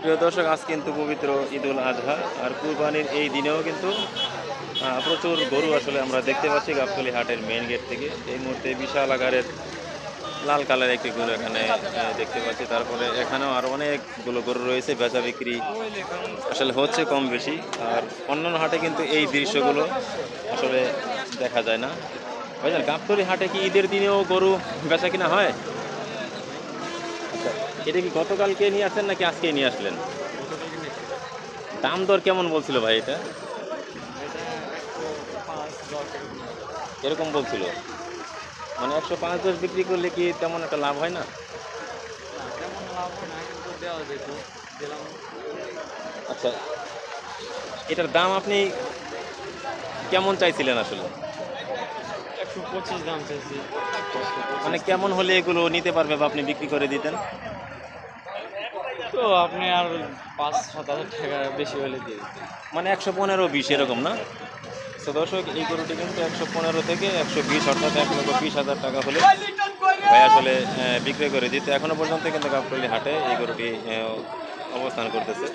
প্রিয় দর্শক, আজ কিন্তু পবিত্র ঈদুল আজহা আর কুরবানির এই দিনেও কিন্তু প্রচুর গরু আসলে আমরা দেখতে পাচ্ছি গাবতলি হাটের মেইন গেট থেকে। এই মুহূর্তে বিশাল আকারের লাল কালার একটি গরু এখানে দেখতে পাচ্ছি। তারপরে এখানেও আর অনেকগুলো গরু রয়েছে, বেচা বিক্রি আসলে হচ্ছে কম বেশি। আর অন্যান্য হাটে কিন্তু এই দৃশ্যগুলো আসলে দেখা যায় না। ভাইজান, গাবতলি হাটে কি ঈদের দিনেও গরু বেচা কিনা হয়? আচ্ছা এটা কি গতকালকে নিয়ে আসলেন নাকি আজকে নিয়ে আসলেন? দাম দর কেমন বলছিল ভাই এটা? এরকম বলছিল। মানে একশো পাঁচ দশ বিক্রি করলে কি তেমন একটা লাভ হয় না? আচ্ছা এটার দাম আপনি কেমন চাইছিলেন আসলে? একশো পঁচিশ দাম চাইছি। মানে কেমন হলে এগুলো নিতে পারবে বা আপনি বিক্রি করে দিতেন? তো আপনি আর পাঁচ সাত হাজার টাকা বেশি হলে দিয়ে দিতেন। মানে একশো পনেরো বিশ এরকম না? তো দর্শক এই গরুটি কিন্তু একশো পনেরো থেকে একশো বিশ অর্থাৎ এক লক্ষ বিশ হাজার টাকা হলে ভাই আসলে বিক্রি করে দিতে। এখনও পর্যন্ত কিন্তু গাবতলি হাটে এই গরুটি অবস্থান করতেছে।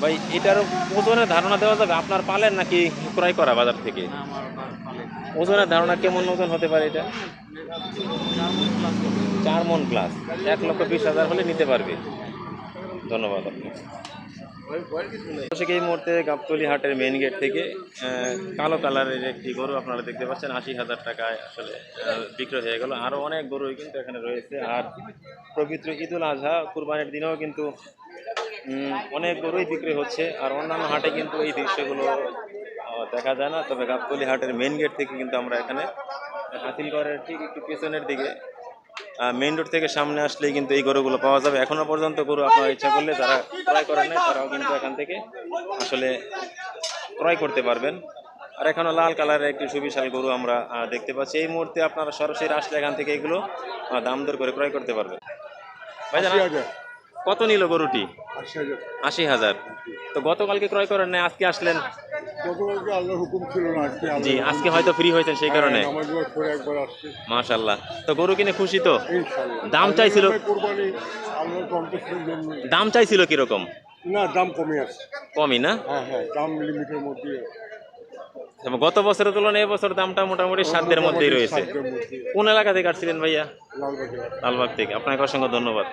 ভাই এটার ওজনের ধারণা দেওয়া যাবে? আপনার পালেন নাকি ক্রয় করা বাজার থেকে? ওজনের ধারণা কেমন ওজন হতে পারে এটা? চার মন প্লাস। এক লক্ষ বিশ হাজার হলে নিতে পারবে। ধন্যবাদ আপনাকে। এই মুহূর্তে গাবতলি হাটের মেইন গেট থেকে কালো কালারের একটি গরু আপনারা দেখতে পাচ্ছেন, আশি হাজার টাকায় আসলে বিক্রয় হয়ে গেল। আরও অনেক গরুই কিন্তু এখানে রয়েছে। আর পবিত্র ঈদুল আজহা কুরবানির দিনেও কিন্তু অনেক গরুই বিক্রি হচ্ছে। আর অন্যান্য হাটে কিন্তু এই দৃশ্যগুলো দেখা যায় না। তবে গাবতলি হাটের মেইন গেট থেকে কিন্তু আমরা এখানে হাতিলগড়ের ঠিক একটু পেছনের দিকে মেইন রোড থেকে সামনে আসলেই কিন্তু এই গরুগুলো পাওয়া যাবে। এখনও পর্যন্ত গরু আপনার ইচ্ছা করলে যারা ক্রয় করেন নাই তারাও কিন্তু এখান থেকে আসলে ক্রয় করতে পারবেন। আর এখনও লাল কালারের একটি সুবিশাল গরু আমরা দেখতে পাচ্ছি। এই মুহূর্তে আপনারা সরাসরি আসলে এখান থেকে এগুলো দাম দর করে ক্রয় করতে পারবেন। ভাইজান কত নিল গরুটি? আশি হাজার। তো গতকালকে ক্রয় করেন নাই আজকে আসলেন? গতকালকে আল্লাহর হুকুম ছিল না আজকে জি আজকে হয়তো ফ্রি হয়েছেন সেই কারণে হ্যাঁ, নামাজ পড়ার পরে একবার আসছে। মাশাল্লাহ তো গরু কিনে খুশি তো? ইনশাআল্লাহ। দাম আল্লাহর চাইছিল? নামে কোরবানি আল্লাহর সন্তুষ্টির জন্য দাম চাইছিল কীরকম? না দাম কমে আসছে কমই না? হ্যাঁ হ্যাঁ দাম লিমিটের মধ্যে। তবে গত বছরের তুলনায় এবছর দামটা মোটামুটি সাধ্যের মধ্যেই রয়েছে। সাধ্যের মধ্যে। কোন এলাকা থেকে আসছিলেন ভাইয়া? লালবাগ থেকে। আপনাকে অসংখ্য ধন্যবাদ।